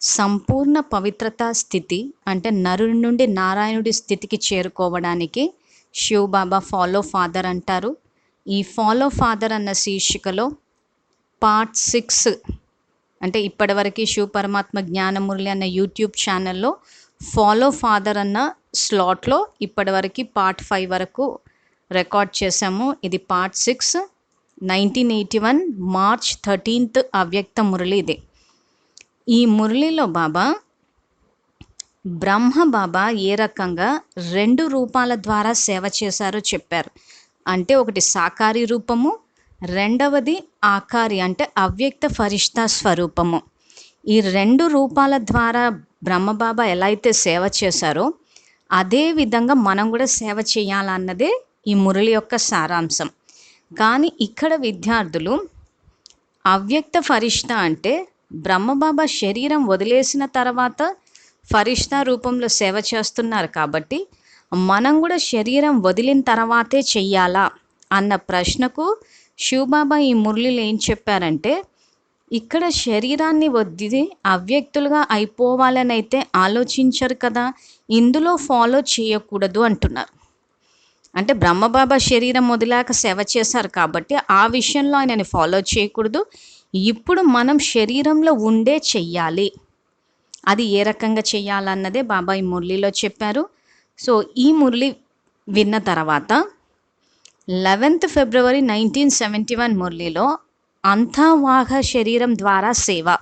సంపూర్ణ పవిత్రత స్థితి అంటే నరుడి నుండి నారాయణుడి స్థితికి చేరుకోవడానికి శివ్ బాబా ఫాలో ఫాదర్ అంటారు. ఈ ఫాలో ఫాదర్ అన్న శీర్షికలో పార్ట్ సిక్స్ అంటే ఇప్పటివరకు శివ పరమాత్మ జ్ఞానమురళి అన్న యూట్యూబ్ ఛానల్లో ఫాలో ఫాదర్ అన్న స్లాట్లో ఇప్పటివరకు పార్ట్ ఫైవ్ వరకు రికార్డ్ చేశాము. ఇది part six. Nineteen eighty one March thirteenth Avyakt Murli ఇదే. ఈ మురళిలో బాబా బ్రహ్మ బాబా ఏ రకంగా రెండు రూపాల ద్వారా సేవ చేశారో చెప్పారు. అంటే ఒకటి సాకారి రూపము రెండవది ఆకారి అంటే అవ్యక్త ఫరిష్తా స్వరూపము. ఈ రెండు రూపాల ద్వారా బ్రహ్మబాబా ఎలా అయితే సేవ చేశారో అదే విధంగా మనం కూడా సేవ చేయాలన్నదే ఈ మురళి యొక్క సారాంశం. కానీ ఇక్కడ విద్యార్థులు అవ్యక్త ఫరిష్ట అంటే బ్రహ్మబాబా శరీరం వదిలేసిన తర్వాత ఫరిష్తా రూపంలో సేవ చేస్తున్నారు కాబట్టి మనం కూడా శరీరం వదిలిన తర్వాతే చెయ్యాలా అన్న ప్రశ్నకు శివబాబా ఈ మురళిలో ఏం చెప్పారంటే ఇక్కడ శరీరాన్ని వద్ది అవ్యక్తులుగా అయిపోవాలని అయితే ఆలోచించరు కదా ఇందులో ఫాలో చేయకూడదు అంటున్నారు. అంటే బ్రహ్మబాబా శరీరం వదిలాక సేవ చేశారు కాబట్టి ఆ విషయంలో ఆయనని ఫాలో చేయకూడదు. ఇప్పుడు మనం శరీరంలో ఉండే చెయ్యాలి. అది ఏ రకంగా చెయ్యాలన్నదే బాబాయ్ మురళిలో చెప్పారు. సో ఈ మురళి విన్న తర్వాత eleventh February nineteen seventy one మురళిలో అంతవాహ శరీరం ద్వారా సేవ.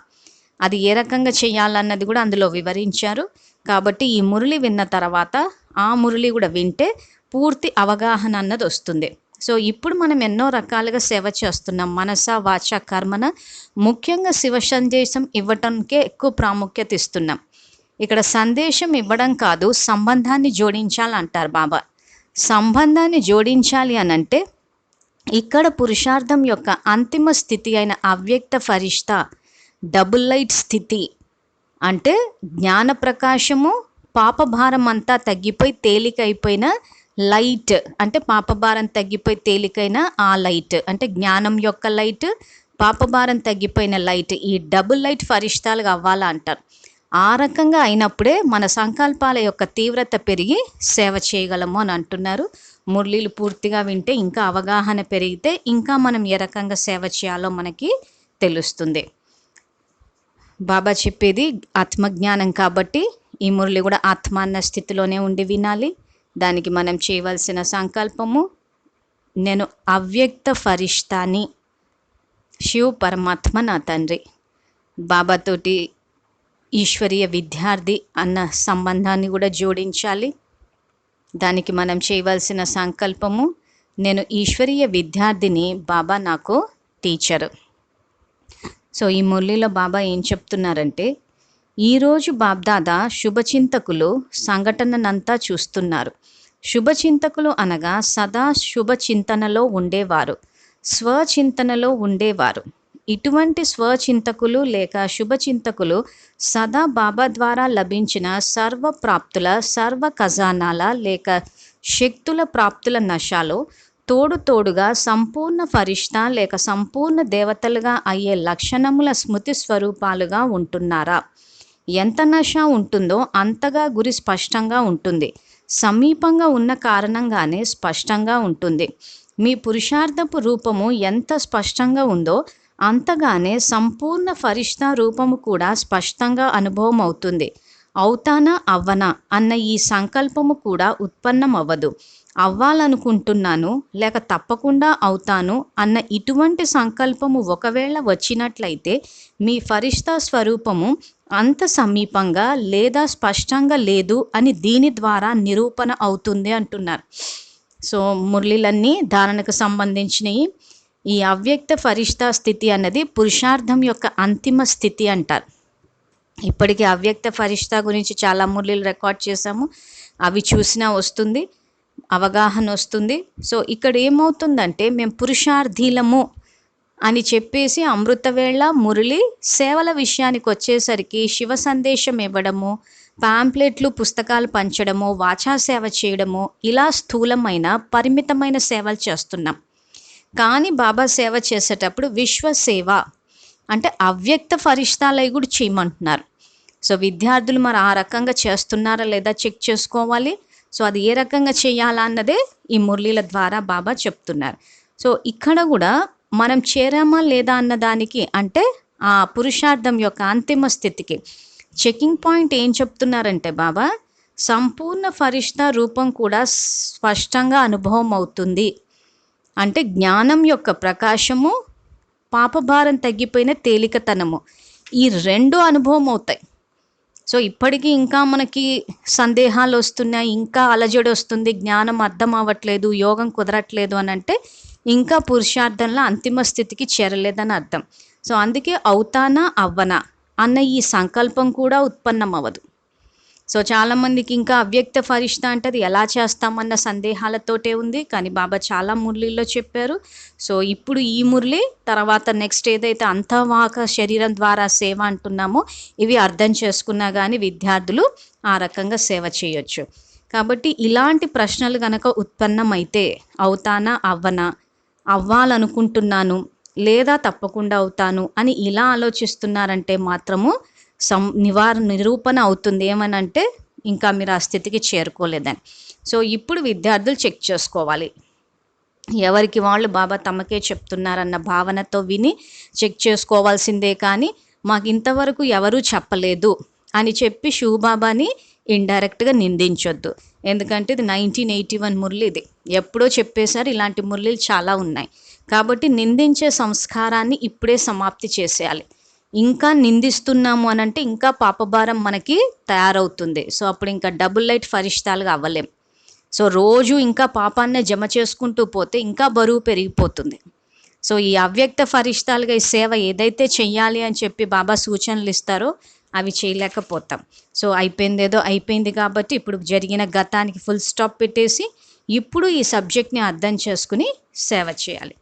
అది ఏ రకంగా చేయాలన్నది కూడా అందులో వివరించారు. కాబట్టి ఈ మురళి విన్న తర్వాత ఆ మురళి కూడా వింటే పూర్తి అవగాహన అన్నది వస్తుంది. సో ఇప్పుడు మనం ఎన్నో రకాలుగా సేవ చేస్తున్నాం. మనస వాచ కర్మన. ముఖ్యంగా శివ సందేశం ఇవ్వటానికే ఎక్కువ ప్రాముఖ్యత ఇస్తున్నాం. ఇక్కడ సందేశం ఇవ్వడం కాదు సంబంధాన్ని జోడించాలంటారు బాబా. సంబంధాన్ని జోడించాలి అని అంటే ఇక్కడ పురుషార్థం యొక్క అంతిమ స్థితి అయిన అవ్యక్త ఫరిష్ట డబుల్ లైట్ స్థితి అంటే జ్ఞాన ప్రకాశము పాపభారం అంతా తగ్గిపోయి తేలికైపోయిన లైట్ అంటే పాపభారం తగ్గిపోయి తేలికైన ఆ లైట్ అంటే జ్ఞానం యొక్క లైట్ పాపభారం తగ్గిపోయిన లైట్ ఈ డబుల్ లైట్ ఫరిష్టాలుగా అవ్వాలా అంటారు. ఆ రకంగా అయినప్పుడే మన సంకల్పాల యొక్క తీవ్రత పెరిగి సేవ చేయగలము అని అంటున్నారు. మురళీలు పూర్తిగా వింటే ఇంకా అవగాహన పెరిగితే ఇంకా మనం ఏ రకంగా సేవ చేయాలో మనకి తెలుస్తుంది. బాబా చెప్పేది ఆత్మజ్ఞానం కాబట్టి ఈ మురళి కూడా ఆత్మ అన్న స్థితిలోనే ఉండి వినాలి. దానికి మనం చేయవలసిన సంకల్పము నేను అవ్యక్త ఫరిష్తాని శివ పరమాత్మ నా తండ్రి. బాబాతోటి ఈశ్వరీయ విద్యార్థి అన్న సంబంధాన్ని కూడా జోడించాలి. దానికి మనం చేయవలసిన సంకల్పము నేను ఈశ్వరీయ విద్యార్థిని బాబా నాకు టీచరు. సో ఈ మురళిలో బాబా ఏం చెప్తున్నారంటే ఈరోజు బాబ్దాదా శుభచింతకులు సంఘటననంతా చూస్తున్నారు. శుభచింతకులు అనగా సదా శుభచింతనలో ఉండేవారు. స్వచింతనలో ఉండేవారు. ఇటువంటి స్వచింతకులు లేక శుభచింతకులు సదా బాబా ద్వారా లభించిన సర్వ ప్రాప్తుల సర్వ ఖజానాల లేక శక్తుల ప్రాప్తుల నశాలో తోడు తోడుగా సంపూర్ణ ఫరిష్ట లేక సంపూర్ణ దేవతలుగా అయ్యే లక్షణముల స్మృతి స్వరూపాలుగా ఉంటున్నారా? ఎంత నష ఉంటుందో అంతగా గురి స్పష్టంగా ఉంటుంది. సమీపంగా ఉన్న కారణంగానే స్పష్టంగా ఉంటుంది. మీ పురుషార్థపు రూపము ఎంత స్పష్టంగా ఉందో అంతగానే సంపూర్ణ ఫరిష్తా రూపము కూడా స్పష్టంగా అనుభవం అవుతుంది అవుతానా అవ్వనా అన్న ఈ సంకల్పము కూడా ఉత్పన్నం అవ్వదు అవ్వాలనుకుంటున్నాను లేక తప్పకుండా అవుతాను అన్న ఇటువంటి సంకల్పము ఒకవేళ వచ్చినట్లయితే మీ ఫరిష్తా స్వరూపము అంత సమీపంగా లేదా స్పష్టంగా లేదు అని దీని ద్వారా నిరూపణ అవుతుంది అంటున్నారు. సో మురళిలన్నీ ధారణకు సంబంధించినవి ఈ అవ్యక్త ఫరిష్తా స్థితి అన్నది పురుషార్థం యొక్క అంతిమ స్థితి అంటారు. ఇప్పటికీ అవ్యక్త ఫరిష్తా గురించి చాలా మురళీలు రికార్డ్ చేశాము. అవి చూసినా వస్తుంది అవగాహన వస్తుంది. సో ఇక్కడ ఏమవుతుందంటే మేము పురుషార్థీలము అని చెప్పేసి అమృతవేళ మురళి సేవల విషయానికి వచ్చేసరికి శివ సందేశం ఇవ్వడము పాంప్లెట్లు పుస్తకాలు పంచడము వాచా సేవ చేయడము ఇలా స్థూలమైన పరిమితమైన సేవలు చేస్తున్నాం. కానీ బాబా సేవ చేసేటప్పుడు విశ్వసేవ అంటే అవ్యక్త ఫరిష్టాలై కూడా చేయమంటున్నారు. సో విద్యార్థులు మరి ఆ రకంగా చేస్తున్నారా లేదా చెక్ చేసుకోవాలి? సో అది ఏ రకంగా చేయాలా అన్నదే ఈ మురళీల ద్వారా బాబా చెప్తున్నారు. సో ఇక్కడ కూడా మనం చేరామా లేదా అన్న దానికి అంటే ఆ పురుషార్థం యొక్క అంతిమ స్థితికి. చెకింగ్ పాయింట్ ఏం చెప్తున్నారంటే బాబా సంపూర్ణ ఫరిష్ట రూపం కూడా స్పష్టంగా అనుభవం అవుతుంది. అంటే జ్ఞానం యొక్క ప్రకాశము పాపభారం తగ్గిపోయిన తేలికతనము. ఈ రెండు అనుభవం అవుతాయి. సో ఇప్పటికీ ఇంకా మనకి సందేహాలు వస్తున్నాయి ఇంకా అలజడి వస్తుంది జ్ఞానం అర్థం అవ్వట్లేదు యోగం కుదరట్లేదు అని అంటే ఇంకా పురుషార్థంలో అంతిమ స్థితికి చేరలేదని అర్థం. సో అందుకే అవుతానా అవ్వనా అన్న ఈ సంకల్పం కూడా ఉత్పన్నం అవ్వదు సో చాలామందికి ఇంకా అవ్యక్త ఫరిష్ట అంటే అది ఎలా చేస్తామన్న సందేహాలతోటే ఉంది. కానీ బాబా చాలా మురళీల్లో చెప్పారు. సో ఇప్పుడు ఈ మురళి తర్వాత నెక్స్ట్ ఏదైతే అంతవాక శరీరం ద్వారా సేవ అంటున్నామో ఇవి అర్థం చేసుకున్నా కానీ విద్యార్థులు ఆ రకంగా సేవ చేయొచ్చు. కాబట్టి ఇలాంటి ప్రశ్నలు కనుక ఉత్పన్నమైతే అవుతానా అవ్వనా అవ్వాలనుకుంటున్నాను లేదా తప్పకుండా అవుతాను అని ఇలా ఆలోచిస్తున్నారంటే మాత్రము సం నివారణ నిరూపణ అవుతుంది. ఏమనంటే ఇంకా మీరు ఆ స్థితికి చేరుకోలేదని. సో ఇప్పుడు విద్యార్థులు చెక్ చేసుకోవాలి. ఎవరికి వాళ్ళు బాబా తమకే చెప్తున్నారన్న భావనతో విని చెక్ చేసుకోవాల్సిందే కానీ మాకు ఇంతవరకు ఎవరూ చెప్పలేదు అని చెప్పి శివబాబాని ఇండైరెక్ట్గా నిందించొద్దు. ఎందుకంటే ఇది నైన్టీన్ ఎయిటీ వన్ మురళి ఇది. ఎప్పుడో చెప్పేశారు ఇలాంటి మురళీలు చాలా ఉన్నాయి. కాబట్టి నిందించే సంస్కారాన్ని ఇప్పుడే సమాప్తి చేసేయాలి. ఇంకా నిందిస్తున్నాము అని అంటే ఇంకా పాపభారం మనకి తయారవుతుంది. సో అప్పుడు ఇంకా డబుల్ లైట్ ఫరిష్టాలుగా అవ్వలేం. సో రోజు ఇంకా పాపాన్నే జమ చేసుకుంటూ పోతే ఇంకా బరువు పెరిగిపోతుంది. సో ఈ అవ్యక్త ఫరిష్టాలుగా ఈ సేవ ఏదైతే చెయ్యాలి అని చెప్పి బాబా సూచనలు ఇస్తారో అవి చేయలేకపోతాం. సో అయిపోయింది ఏదో అయిపోయింది కాబట్టి ఇప్పుడు జరిగిన గతానికి ఫుల్ స్టాప్ పెట్టేసి ఇప్పుడు ఈ సబ్జెక్ట్ని అర్థం చేసుకుని సేవ చేయాలి.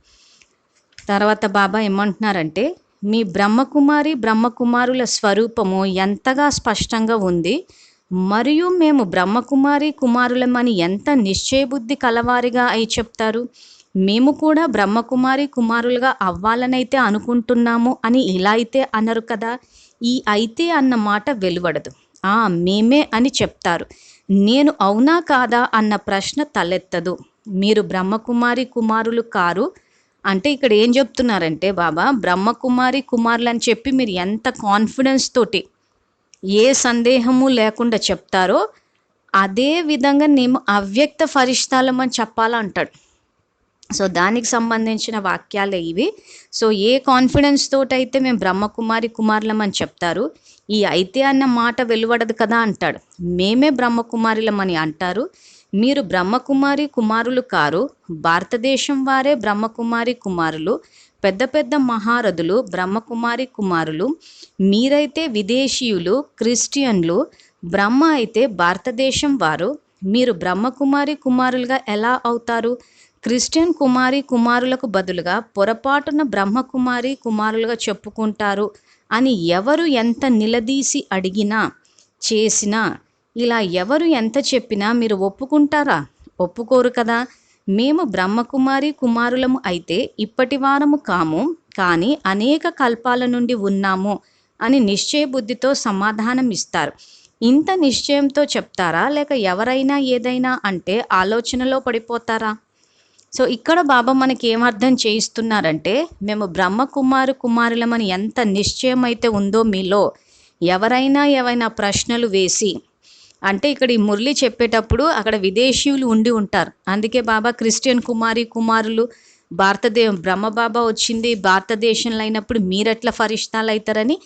తర్వాత బాబా ఏమంటున్నారంటే మీ బ్రహ్మకుమారి బ్రహ్మకుమారుల స్వరూపము ఎంతగా స్పష్టంగా ఉంది మరియు మేము బ్రహ్మకుమారి కుమారులమని ఎంత నిశ్చయబుద్ధి కలవారిగా అయి చెప్తారు? మేము కూడా బ్రహ్మకుమారి కుమారులుగా అవ్వాలనైతే అనుకుంటున్నాము అని ఇలా అయితే అన్నారు కదా. ఈ అయితే అన్న మాట వెలువడదు. ఆ మేమే అని చెప్తారు. నేను అవునా కాదా అన్న ప్రశ్న తలెత్తదు. మీరు బ్రహ్మకుమారి కుమారులు కారు? అంటే ఇక్కడ ఏం చెప్తున్నారంటే బాబా బ్రహ్మకుమారి కుమారులు అని చెప్పి మీరు ఎంత కాన్ఫిడెన్స్ తోటి ఏ సందేహము లేకుండా చెప్తారో అదే విధంగా మేము అవ్యక్త ఫరిష్టాలం అని చెప్పాలంటాడు. సో దానికి సంబంధించిన వాక్యాలే ఇవి. సో ఏ కాన్ఫిడెన్స్ తోటైతే మేము బ్రహ్మకుమారి కుమారులం అని చెప్తారు ఈ అయితే అన్న మాట వెలువడదు కదా అంటాడు. మేమే బ్రహ్మకుమారులమని అంటారు. మీరు బ్రహ్మకుమారి కుమారులు కారు భారతదేశం వారే బ్రహ్మకుమారి కుమారులు పెద్ద పెద్ద మహారథులు బ్రహ్మకుమారి కుమారులు మీరైతే విదేశీయులు క్రిస్టియన్లు బ్రహ్మ అయితే భారతదేశం వారు మీరు బ్రహ్మకుమారి కుమారులుగా ఎలా అవుతారు? క్రిస్టియన్ కుమారి కుమారులకు బదులుగా పొరపాటున బ్రహ్మకుమారి కుమారులుగా చెప్పుకుంటారు అని ఎవరు ఎంత నిలదీసి అడిగినా చేసినా ఇలా ఎవరు ఎంత చెప్పినా మీరు ఒప్పుకుంటారా? ఒప్పుకోరు కదా. మేము బ్రహ్మకుమారి కుమారులము అయితే ఇప్పటి వారము కాము కానీ అనేక కల్పాల నుండి ఉన్నాము అని నిశ్చయ బుద్ధితో సమాధానం ఇస్తారు. ఇంత నిశ్చయంతో చెప్తారా? లేక ఎవరైనా ఏదైనా అంటే ఆలోచనలో పడిపోతారా? సో ఇక్కడ బాబా మనకి ఏమర్థం చేయిస్తున్నారంటే మేము బ్రహ్మ కుమారు కుమారులమని ఎంత నిశ్చయం అయితే ఉందో మీలో ఎవరైనా ఏవైనా ప్రశ్నలు వేసి అంటే ఇక్కడ ఈ మురళి చెప్పేటప్పుడు అక్కడ విదేశీయులు ఉండి ఉంటారు. అందుకే బాబా క్రిస్టియన్ కుమారి కుమారులు భారతదే బ్రహ్మబాబా వచ్చింది భారతదేశంలో అయినప్పుడు మీరెట్లా ఫరిష్టాలు అవుతారని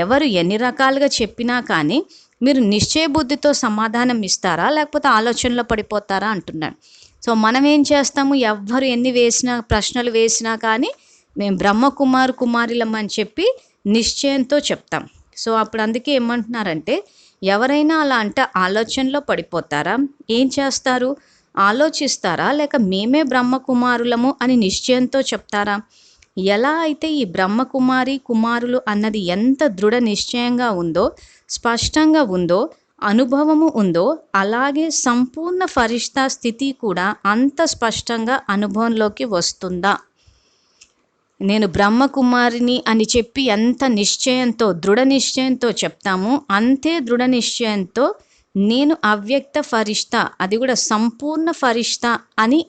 ఎవరు ఎన్ని రకాలుగా చెప్పినా కానీ మీరు నిశ్చయ బుద్ధితో సమాధానం ఇస్తారా లేకపోతే ఆలోచనలో పడిపోతారా అంటున్నాడు. సో మనం ఏం చేస్తాము? ఎవ్వరు ఎన్ని వేసినా ప్రశ్నలు వేసినా కానీ మేము బ్రహ్మకుమారు కుమారులం అని చెప్పి నిశ్చయంతో చెప్తాం. సో అప్పుడు అందుకే ఏమంటున్నారంటే ఎవరైనా అలా అంటే ఆలోచనలో పడిపోతారా? ఏం చేస్తారు? ఆలోచిస్తారా? లేక మేమే బ్రహ్మకుమారులము అని నిశ్చయంతో చెప్తారా? ఎలా అయితే ఈ బ్రహ్మకుమారి కుమారులు అన్నది ఎంత దృఢ నిశ్చయంగా ఉందో స్పష్టంగా ఉందో అనుభవము ఉందో అలాగే సంపూర్ణ ఫరిష్తా స్థితి కూడా అంత స్పష్టంగా అనుభవంలోకి వస్తుందా? నేను బ్రహ్మకుమారిని అని చెప్పి ఎంత నిశ్చయంతో దృఢ నిశ్చయంతో చెప్తామో అంతే దృఢ నిశ్చయంతో నేను అవ్యక్త ఫరిష్ట అది కూడా సంపూర్ణ ఫరిష్ట అని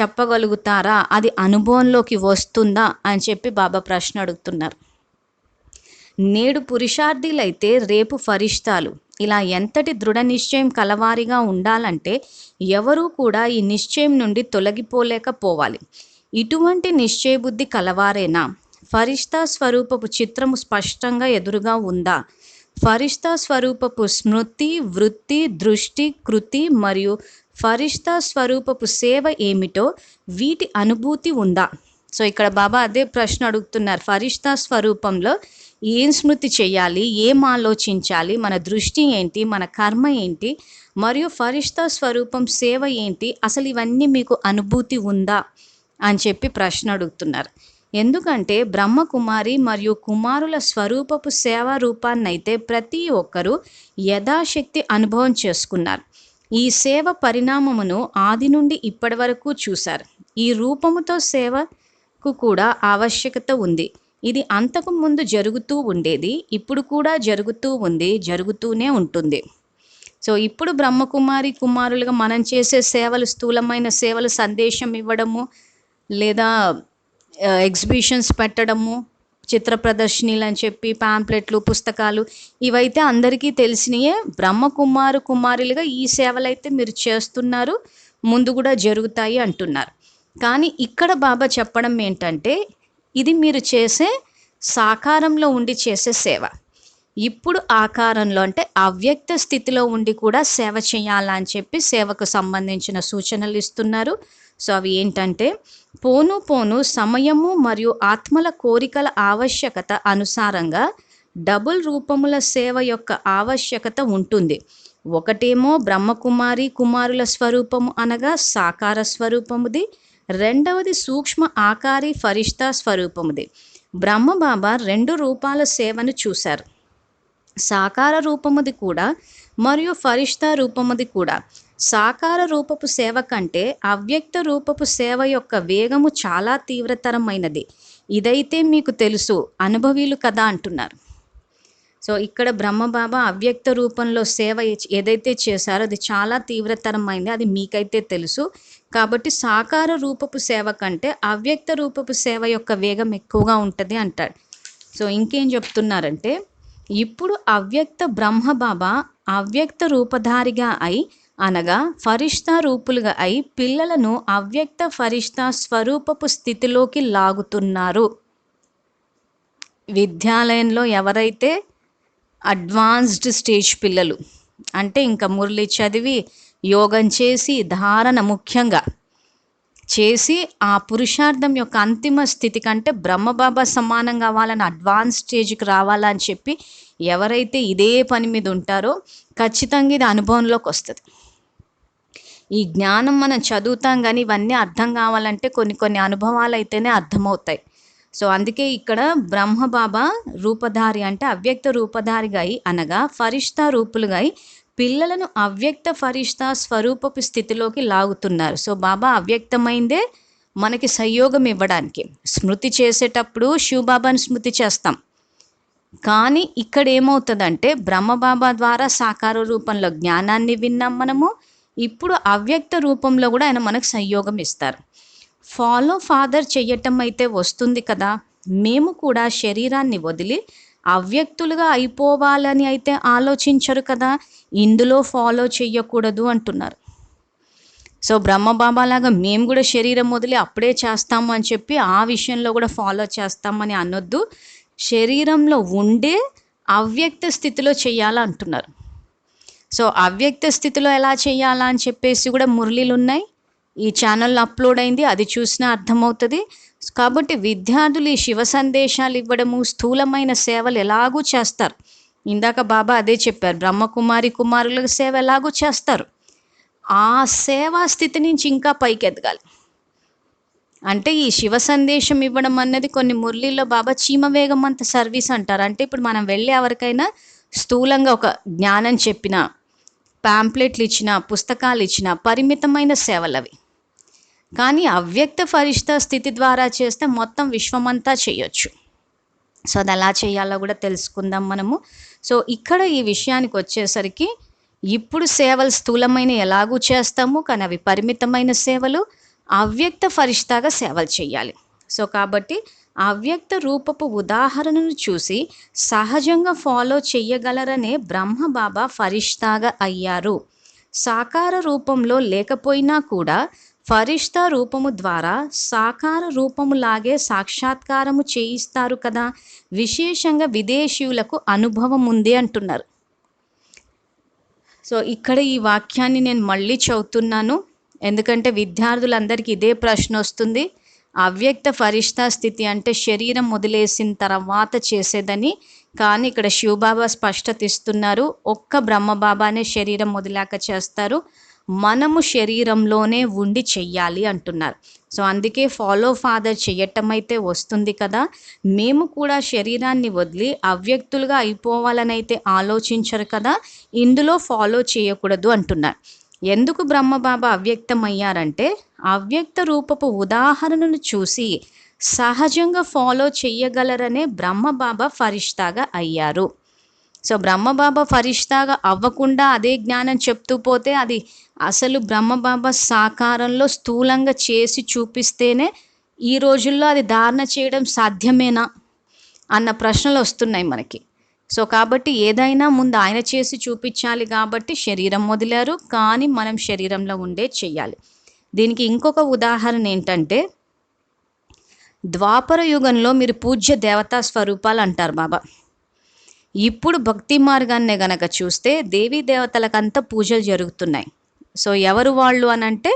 చెప్పగలుగుతారా? అది అనుభవంలోకి వస్తుందా? అని చెప్పి బాబా ప్రశ్న అడుగుతున్నారు. నేడు పురుషార్థులైతే రేపు ఫరిష్టాలు. ఇలా ఎంతటి దృఢ నిశ్చయం కలవారిగా ఉండాలంటే ఎవరూ కూడా ఈ నిశ్చయం నుండి తొలగిపోలేకపోవాలి. ఇటువంటి నిశ్చయబుద్ధి కలవారేనా? ఫరిష్తా స్వరూపపు చిత్రము స్పష్టంగా ఎదురుగా ఉందా? ఫరిష్తా స్వరూపపు స్మృతి వృత్తి దృష్టి కృతి మరియు ఫరిష్తా స్వరూపపు సేవ ఏమిటో వీటి అనుభూతి ఉందా? సో ఇక్కడ బాబా అదే ప్రశ్న అడుగుతున్నారు. ఫరిష్తా స్వరూపంలో ఏం స్మృతి చేయాలి? ఏం ఆలోచించాలి? మన దృష్టి ఏంటి? మన కర్మ ఏంటి? మరియు ఫరిష్తా స్వరూపం సేవ ఏంటి? అసలు ఇవన్నీ మీకు అనుభూతి ఉందా? అని చెప్పి ప్రశ్న అడుగుతున్నారు. ఎందుకంటే బ్రహ్మకుమారి మరియు కుమారుల స్వరూపపు సేవా రూపాన్నైతే ప్రతి ఒక్కరూ యథాశక్తి అనుభవం చేసుకున్నారు. ఈ సేవ పరిణామమును ఆది నుండి ఇప్పటి వరకు చూశారు. ఈ రూపముతో సేవకు కూడా ఆవశ్యకత ఉంది. ఇది అంతకు ముందు జరుగుతూ ఉండేది ఇప్పుడు కూడా జరుగుతూ ఉంది జరుగుతూనే ఉంటుంది. సో ఇప్పుడు బ్రహ్మకుమారి కుమారులుగా మనం చేసే సేవలు స్థూలమైన సేవలు సందేశం ఇవ్వడము లేదా ఎగ్జిబిషన్స్ పెట్టడము చిత్ర ప్రదర్శనలు అని చెప్పి పాంప్లెట్లు పుస్తకాలు ఇవైతే అందరికీ తెలిసినయే. బ్రహ్మకుమారు కుమారులుగా ఈ సేవలైతే మీరు చేస్తున్నారు ముందు కూడా జరుగుతాయి అంటున్నారు. కానీ ఇక్కడ బాబా చెప్పడం ఏంటంటే ఇది మీరు చేసే సాకారంలో ఉండి చేసే సేవ. ఇప్పుడు ఆకారంలో అంటే అవ్యక్త స్థితిలో ఉండి కూడా సేవ చేయాలా అని చెప్పి సేవకు సంబంధించిన సూచనలు ఇస్తున్నారు. సో అవి ఏంటంటే పోను పోను సమయము మరియు ఆత్మల కోరికల ఆవశ్యకత అనుసారంగా డబుల్ రూపముల సేవ యొక్క ఆవశ్యకత ఉంటుంది. ఒకటేమో బ్రహ్మకుమారి కుమారుల స్వరూపము అనగా సాకార స్వరూపముది. రెండవది సూక్ష్మ ఆకారి ఫరిష్తా స్వరూపముది. బ్రహ్మబాబా రెండు రూపాల సేవను చూశారు. సాకార రూపముది కూడా మరియు ఫరిష్తా రూపముది కూడా. సాకార రూపపు సేవ కంటే అవ్యక్త రూపపు సేవ యొక్క వేగము చాలా తీవ్రతరమైనది. ఇదైతే మీకు తెలుసు అనుభవీలు కదా అంటున్నారు. సో ఇక్కడ బ్రహ్మబాబా అవ్యక్త రూపంలో సేవ ఏదైతే చేశారో అది చాలా తీవ్రతరమైంది అది మీకైతే తెలుసు. కాబట్టి సాకార రూపపు సేవ కంటే అవ్యక్త రూపపు సేవ యొక్క వేగం ఎక్కువగా ఉంటుంది అంటాడు. సో ఇంకేం చెప్తున్నారంటే ఇప్పుడు అవ్యక్త బ్రహ్మబాబా అవ్యక్త రూపధారిగా అయి అనగా ఫరిష్తా రూపులుగా అయి పిల్లలను అవ్యక్త ఫరిష్తా స్వరూపపు స్థితిలోకి లాగుతున్నారు. విద్యాలయంలో ఎవరైతే అడ్వాన్స్డ్ స్టేజ్ పిల్లలు అంటే ఇంకా మురళి చదివి యోగం చేసి ధారణ ముఖ్యంగా చేసి ఆ పురుషార్థం యొక్క అంతిమ స్థితి కంటే బ్రహ్మబాబా సమానం కావాలని అడ్వాన్స్ స్టేజ్కి రావాలని చెప్పి ఎవరైతే ఇదే పని మీద ఉంటారో ఖచ్చితంగా ఇది అనుభవంలోకి వస్తుంది. ఈ జ్ఞానం మనం చదువుతాం కానీ ఇవన్నీ అర్థం కావాలంటే కొన్ని కొన్ని అనుభవాలు అయితేనే అర్థమవుతాయి. సో అందుకే ఇక్కడ బ్రహ్మబాబా రూపధారి అంటే అవ్యక్త రూపధారిగా అయి అనగా ఫరిష్తా రూపులుగా అయి పిల్లలను అవ్యక్త ఫరిష్తా స్వరూపపు స్థితిలోకి లాగుతున్నారు. సో బాబా అవ్యక్తమైందే మనకి సంయోగం ఇవ్వడానికి. స్మృతి చేసేటప్పుడు శివబాబాని స్మృతి చేస్తాం. కానీ ఇక్కడ ఏమవుతుందంటే బ్రహ్మబాబా ద్వారా సాకార రూపంలో జ్ఞానాన్ని విన్నాం మనము. ఇప్పుడు అవ్యక్త రూపంలో కూడా ఆయన మనకు సంయోగం ఇస్తారు. ఫాలో ఫాదర్ చెయ్యటం అయితే వస్తుంది కదా. మేము కూడా శరీరాన్ని వదిలి అవ్యక్తులుగా అయిపోవాలని అయితే ఆలోచించరు కదా. ఇందులో ఫాలో చెయ్యకూడదు అంటున్నారు. సో బ్రహ్మబాబా లాగా మేము కూడా శరీరం వదిలి అప్పుడే చేస్తాము అని చెప్పి ఆ విషయంలో కూడా ఫాలో చేస్తామని అనొద్దు. శరీరంలో ఉండే అవ్యక్త స్థితిలో చేయాలంటున్నారు. సో అవ్యక్త స్థితిలో ఎలా చేయాలా అని చెప్పేసి కూడా మురళీలు ఉన్నాయి. ఈ ఛానల్ అప్లోడ్ అయింది అది చూసినా అర్థమవుతుంది. కాబట్టి విద్యార్థులు ఈ శివ సందేశాలు ఇవ్వడము స్థూలమైన సేవలు ఎలాగూ చేస్తారు? ఇందాక బాబా అదే చెప్పారు బ్రహ్మకుమారి కుమారుల సేవ ఎలాగూ చేస్తారు? ఆ సేవా స్థితి నుంచి ఇంకా పైకి ఎదగాలి. అంటే ఈ శివ సందేశం ఇవ్వడం అన్నది కొన్ని మురళీల్లో బాబా చీమ వేగం అంత సర్వీస్ అంటారు. అంటే ఇప్పుడు మనం వెళ్ళి ఎవరికైనా స్థూలంగా ఒక జ్ఞానం చెప్పిన పాంప్లెట్లు ఇచ్చిన పుస్తకాలు ఇచ్చిన పరిమితమైన సేవలు అవి కానీ అవ్యక్త ఫరిష్ట స్థితి ద్వారా చేస్తే మొత్తం విశ్వమంతా చేయొచ్చు. సో అది ఎలా చేయాలో కూడా తెలుసుకుందాం మనము. సో ఇక్కడ ఈ విషయానికి వచ్చేసరికి ఇప్పుడు సేవలు స్థూలమైన ఎలాగూ చేస్తాము? కానీ అవి పరిమితమైన సేవలు అవ్యక్త ఫరిష్టాగా సేవలు చేయాలి. సో కాబట్టి అవ్యక్త రూపపు ఉదాహరణను చూసి సహజంగా ఫాలో చెయ్యగలరనే బ్రహ్మబాబా ఫరిష్తాగా ఫరిష్టాగా అయ్యారు. సాకార రూపంలో లేకపోయినా కూడా ఫరిష్తా రూపము ద్వారా సాకార రూపములాగే సాక్షాత్కారము చేయిస్తారు కదా. విశేషంగా విదేశీయులకు అనుభవం ఉంది అంటున్నారు. సో ఇక్కడ ఈ వాక్యాన్ని నేను మళ్ళీ చదువుతున్నాను. ఎందుకంటే విద్యార్థులందరికీ ఇదే ప్రశ్న వస్తుంది. అవ్యక్త ఫరిష్తా స్థితి అంటే శరీరం వదిలేసిన తర్వాత చేసేదని. కానీ ఇక్కడ శివబాబా స్పష్టత ఇస్తున్నారు. ఒక్క బ్రహ్మబాబానే శరీరం వదిలాక చేస్తారు. మనము శరీరంలోనే ఉండి చెయ్యాలి అంటున్నారు. సో అందుకే ఫాలో ఫాదర్ చేయటం అయితే వస్తుంది కదా. మేము కూడా శరీరాన్ని వదిలి అవ్యక్తులుగా అయిపోవాలని అయితే ఆలోచించరు కదా. ఇందులో ఫాలో చేయకూడదు అంటున్నారు. ఎందుకు బ్రహ్మబాబా అవ్యక్తం అయ్యారంటే అవ్యక్త రూపపు ఉదాహరణను చూసి సహజంగా ఫాలో చెయ్యగలరనే బ్రహ్మబాబా ఫరిష్తాగా అయ్యారు. సో బ్రహ్మబాబా ఫరిష్తాగా అవ్వకుండా అదే జ్ఞానం చెప్తూ పోతే అది అసలు బ్రహ్మబాబా సాకారంలో స్థూలంగా చేసి చూపిస్తేనే ఈ రోజుల్లో అది ధారణ చేయడం సాధ్యమేనా అన్న ప్రశ్నలు వస్తున్నాయి మనకి. సో కాబట్టి ఏదైనా ముందు ఆయన చేసి చూపించాలి కాబట్టి శరీరం వదిలారు కానీ మనం శరీరంలో ఉండే చెయ్యాలి. దీనికి ఇంకొక ఉదాహరణ ఏంటంటే ద్వాపర యుగంలో మీరు పూజ్య దేవతా స్వరూపాలు అంటారు బాబా. ఇప్పుడు భక్తి మార్గాన్నే గనక చూస్తే దేవీ దేవతలకంతా పూజలు జరుగుతున్నాయి. సో ఎవరు వాళ్ళు అని అంటే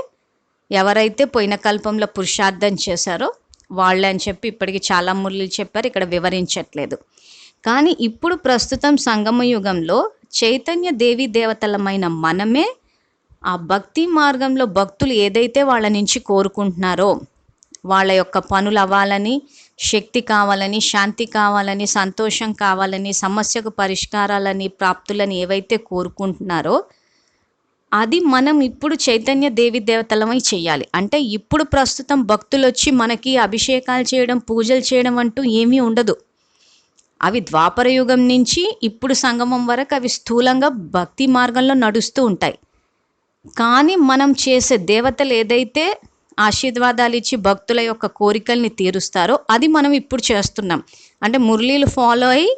ఎవరైతే పోయిన కల్పంలో పురుషార్థం చేశారో వాళ్ళే అని చెప్పి ఇప్పటికి చాలా మురళిలు చెప్పారు ఇక్కడ వివరించట్లేదు. కానీ ఇప్పుడు ప్రస్తుతం సంగమ యుగంలో చైతన్య దేవీ దేవతలమైన మనమే ఆ భక్తి మార్గంలో భక్తులు ఏదైతే వాళ్ళ నుంచి కోరుకుంటున్నారో వాళ్ళ యొక్క పనులు అవ్వాలని శక్తి కావాలని శాంతి కావాలని సంతోషం కావాలని సమస్యకు పరిష్కారాలని ప్రాప్తులని ఏవైతే కోరుకుంటున్నారో అది మనం ఇప్పుడు చైతన్య దేవి దేవతలమై చేయాలి. అంటే ఇప్పుడు ప్రస్తుతం భక్తులు వచ్చి మనకి అభిషేకాలు చేయడం పూజలు చేయడం అంటూ ఏమీ ఉండదు. అవి ద్వాపర యుగం నుంచి ఇప్పుడు సంగమం వరకు అవి స్థూలంగా భక్తి మార్గంలో నడుస్తూ ఉంటాయి. కానీ మనం చేసే దేవతలు ఏదైతే ఆశీర్వాదాలు ఇచ్చి భక్తుల యొక్క కోరికల్ని తీరుస్తారో అది మనం ఇప్పుడు చేస్తున్నాం. అంటే మురళీలు ఫాలో అయ్యి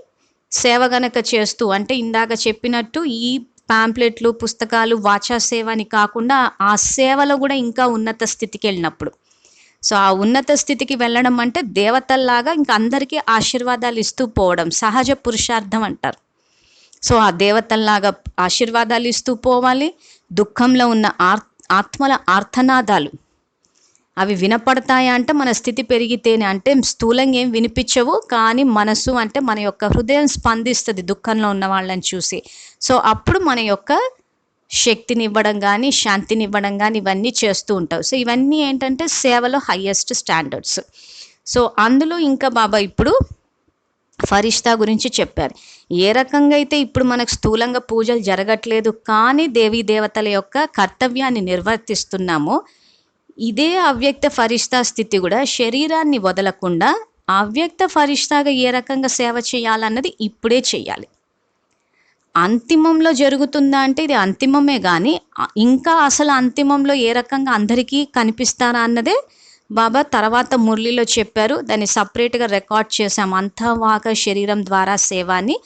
సేవ గనక చేస్తూ అంటే ఇందాక చెప్పినట్టు ఈ పాంప్లెట్లు పుస్తకాలు వాచా సేవ అని కాకుండా ఆ సేవలో కూడా ఇంకా ఉన్నత స్థితికి వెళ్ళినప్పుడు. సో ఆ ఉన్నత స్థితికి వెళ్ళడం అంటే దేవతల్లాగా ఇంకా అందరికీ ఆశీర్వాదాలు ఇస్తూ పోవడం సహజ పురుషార్థం అంటారు. సో ఆ దేవతల్లాగా ఆశీర్వాదాలు ఇస్తూ పోవాలి. దుఃఖంలో ఉన్న ఆర్ ఆత్మల ఆర్తనాదాలు అవి వినపడతాయా అంటే మన స్థితి పెరిగితేనే. అంటే స్థూలంగా ఏం వినిపించవు కానీ మనసు అంటే మన యొక్క హృదయం స్పందిస్తుంది దుఃఖంలో ఉన్న వాళ్ళని చూసి. సో అప్పుడు మన యొక్క శక్తిని ఇవ్వడం కానీ శాంతిని ఇవ్వడం కానీ ఇవన్నీ చేస్తూ ఉంటావు. సో ఇవన్నీ ఏంటంటే సేవలో హయ్యెస్ట్ స్టాండర్డ్స్. సో అందులో ఇంకా బాబా ఇప్పుడు ఫరిష్తా గురించి చెప్పారు. ఏ రకంగా అయితే ఇప్పుడు మనకు స్థూలంగా పూజలు జరగట్లేదు కానీ దేవీ దేవతల యొక్క కర్తవ్యాన్ని నిర్వర్తిస్తున్నామో ఇదే అవ్యక్త ఫరిష్తా స్థితి కూడా శరీరాన్ని వదలకుండా అవ్యక్త ఫరిష్తాగా ఏ రకంగా సేవ చేయాలన్నది ఇప్పుడే చేయాలి. అంతిమంలో జరుగుతుందా అంటే ఇది అంతిమమే కానీ ఇంకా అసలు అంతిమంలో ఏ రకంగా అందరికీ కనిపిస్తారా అన్నదే బాబా తర్వాత మురళిలో చెప్పారు. దాన్ని సపరేట్గా రికార్డ్ చేశాం. అంతవాక శరీరం ద్వారా సేవ అని.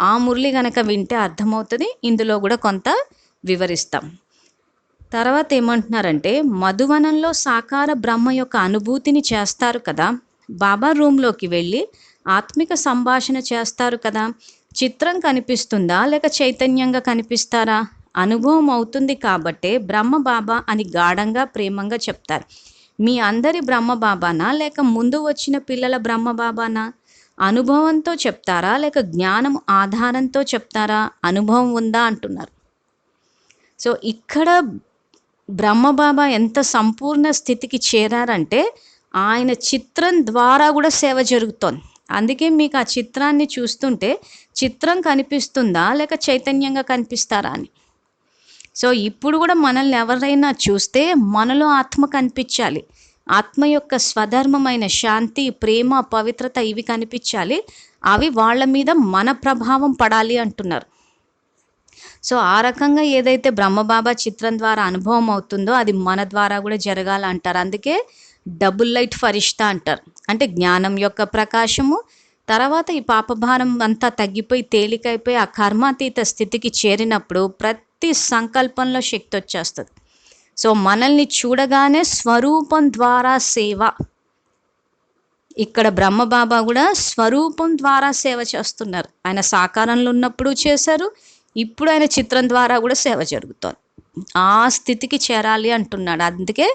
ఆ మురళి కనుక వింటే అర్థమవుతుంది. ఇందులో కూడా కొంత వివరిస్తాం. తర్వాత ఏమంటున్నారంటే మధువనంలో సాకార బ్రహ్మ యొక్క అనుభూతిని చేస్తారు కదా. బాబా రూమ్లోకి వెళ్ళి ఆత్మిక సంభాషణ చేస్తారు కదా. చిత్రం కనిపిస్తుందా లేక చైతన్యంగా కనిపిస్తారా? అనుభవం అవుతుంది కాబట్టే బ్రహ్మ బాబా అని గాఢంగా ప్రేమంగా చెప్తారు. మీ అందరి బ్రహ్మ బాబానా లేక ముందు వచ్చిన పిల్లల బ్రహ్మ బాబానా? అనుభవంతో చెప్తారా లేక జ్ఞానం ఆధారంతో చెప్తారా? అనుభవం ఉందా అంటున్నారు. సో ఇక్కడ బ్రహ్మబాబా ఎంత సంపూర్ణ స్థితికి చేరారంటే ఆయన చిత్రం ద్వారా కూడా సేవ జరుగుతోంది. అందుకే మీకు ఆ చిత్రాన్ని చూస్తుంటే చిత్రం కనిపిస్తుందా లేక చైతన్యంగా కనిపిస్తారా అని. సో ఇప్పుడు కూడా మనల్ని ఎవరైనా చూస్తే మనలో ఆత్మ కనిపించాలి. ఆత్మ యొక్క స్వధర్మమైన శాంతి ప్రేమ పవిత్రత ఇవి కనిపించాలి. అవి వాళ్ళ మీద మన ప్రభావం పడాలి అంటున్నారు. సో ఆ రకంగా ఏదైతే బ్రహ్మబాబా చిత్రం ద్వారా అనుభవం అవుతుందో అది మన ద్వారా కూడా జరగాలంటారు. అందుకే డబుల్ లైట్ ఫరిష్ట అంటారు. అంటే జ్ఞానం యొక్క ప్రకాశము తర్వాత ఈ పాపభారం అంతా తగ్గిపోయి తేలికైపోయి ఆ కర్మాతీత స్థితికి చేరినప్పుడు ప్రతి సంకల్పంలో శక్తి వచ్చేస్తుంది. సో మనల్ని చూడగానే స్వరూపం ద్వారా సేవ. ఇక్కడ బ్రహ్మబాబా కూడా స్వరూపం ద్వారా సేవ చేస్తున్నారు. ఆయన సాకారంలో ఉన్నప్పుడు చేశారు ఇప్పుడు ఆయన చిత్రం ద్వారా కూడా సేవ జరుగుతోంది. ఆ స్థితికి చేరాలి అంటున్నాడు. అందుకే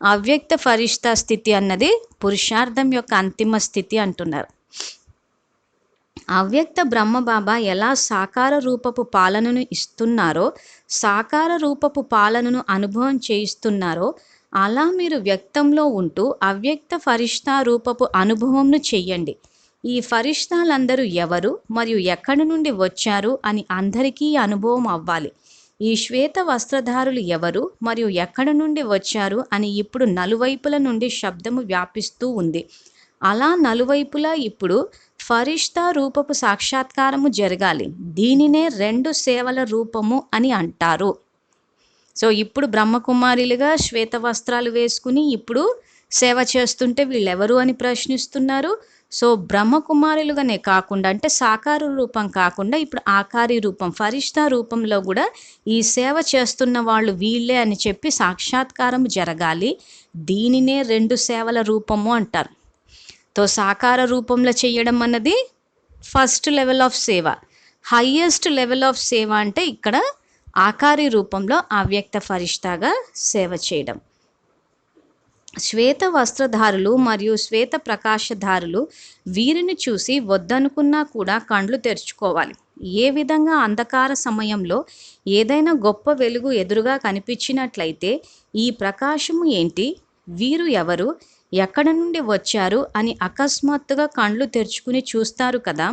అవ్యక్త ఫరిష్తా స్థితి అన్నది పురుషార్థం యొక్క అంతిమ స్థితి అంటున్నారు. అవ్యక్త బ్రహ్మబాబా ఎలా సాకార రూపపు పాలనను ఇస్తున్నారో సాకార రూపపు పాలనను అనుభవం చేయిస్తున్నారో అలా మీరు వ్యక్తంలో ఉంటూ అవ్యక్త ఫరిష్ట రూపపు అనుభవంను చెయ్యండి. ఈ ఫరిష్తాలందరూ ఎవరు మరియు ఎక్కడి నుండి వచ్చారు అని అందరికీ అనుభవం అవ్వాలి. ఈ శ్వేత వస్త్రధారులు ఎవరు మరియు ఎక్కడి నుండి వచ్చారు అని ఇప్పుడు నలువైపుల నుండి శబ్దము వ్యాపిస్తూ ఉంది. అలా నలువైపులా ఇప్పుడు ఫరిష్తా రూపపు సాక్షాత్కారము జరగాలి. దీనినే రెండు సేవల రూపము అని అంటారు. సో ఇప్పుడు బ్రహ్మకుమారిలుగా శ్వేత వస్త్రాలు వేసుకుని ఇప్పుడు సేవ చేస్తుంటే వీళ్ళెవరు అని ప్రశ్నిస్తున్నారు? సో బ్రహ్మకుమారులుగానే కాకుండా అంటే సాకార రూపం కాకుండా ఇప్పుడు ఆకారి రూపం ఫరిష్తా రూపంలో కూడా ఈ సేవ చేస్తున్న వాళ్ళు వీళ్ళే అని చెప్పి సాక్షాత్కారం జరగాలి. దీనినే రెండు సేవల రూపము అంటారు. తో సాకార రూపంలో చేయడం అన్నది first level of seva. Highest level of seva అంటే ఇక్కడ ఆకారి రూపంలో అవ్యక్త ఫరిష్టాగా సేవ చేయడం. శ్వేత వస్త్రధారులు మరియు శ్వేత ప్రకాశధారులు వీరిని చూసి వద్దనుకున్నా కూడా కండ్లు తెరుచుకోవాలి. ఏ విధంగా అంధకార సమయంలో ఏదైనా గొప్ప వెలుగు ఎదురుగా కనిపించినట్లయితే ఈ ప్రకాశము ఏంటి? వీరు ఎవరు? ఎక్కడ నుండి వచ్చారు? అని అకస్మాత్తుగా కండ్లు తెరుచుకుని చూస్తారు కదా.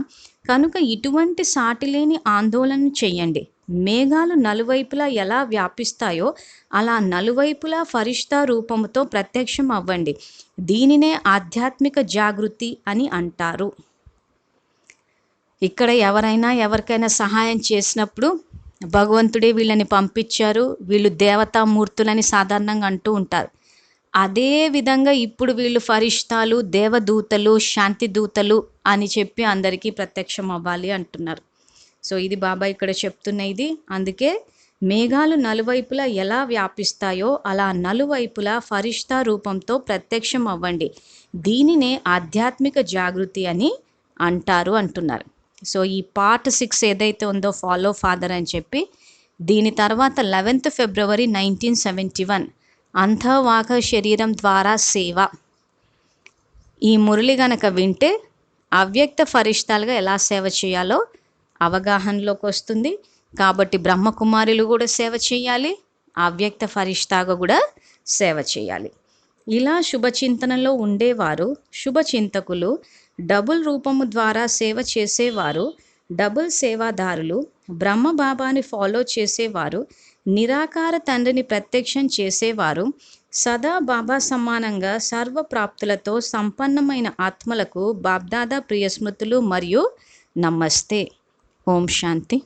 కనుక ఇటువంటి సాటిలేని ఆందోళన చెయ్యండి మేఘాలు నలువైపులా ఎలా వ్యాపిస్తాయో అలా నలువైపులా ఫరిష్తా రూపముతో ప్రత్యక్షం అవ్వండి. దీనినే ఆధ్యాత్మిక జాగృతి అని అంటారు. ఇక్కడ ఎవరైనా ఎవరికైనా సహాయం చేసినప్పుడు భగవంతుడే వీళ్ళని పంపించారు వీళ్ళు దేవతామూర్తులని సాధారణంగా అంటూ ఉంటారు. అదే విధంగా ఇప్పుడు వీళ్ళు ఫరిష్తాలు దేవదూతలు శాంతి దూతలు అని చెప్పి అందరికీ ప్రత్యక్షం అవ్వాలి అంటున్నారు. సో ఇది బాబా ఇక్కడ చెప్తున్న ఇది అందుకే మేఘాలు నలువైపులా ఎలా వ్యాపిస్తాయో అలా నలువైపులా ఫరిష్తా రూపంతో ప్రత్యక్షం అవ్వండి. దీనినే ఆధ్యాత్మిక జాగృతి అని అంటారు అంటున్నారు. సో ఈ పార్ట్ సిక్స్ ఏదైతే ఉందో ఫాలో ఫాదర్ అని చెప్పి దీని తర్వాత eleventh February nineteen seventy one అంతవాక శరీరం ద్వారా సేవ. ఈ మురళి గనక వింటే అవ్యక్త ఫరిష్టాలుగా ఎలా సేవ చేయాలో అవగాహనలోకి వస్తుంది కాబట్టి బ్రహ్మకుమారులు కూడా సేవ చేయాలి. అవ్యక్త ఫరిష్టాగా కూడా సేవ చేయాలి. ఇలా శుభచింతనలో ఉండేవారు. శుభచింతకులు డబుల్ రూపము ద్వారా సేవ చేసేవారు. డబుల్ సేవాదారులు బ్రహ్మ బాబాని ఫాలో చేసేవారు. నిరాకార తండ్రిని ప్రత్యక్షం చేసేవారు. సదా బాబా సమానంగా సర్వప్రాప్తులతో సంపన్నమైన ఆత్మలకు బాబ్దాదా ప్రియస్మృతులు మరియు నమస్తే. ఓం శాంతి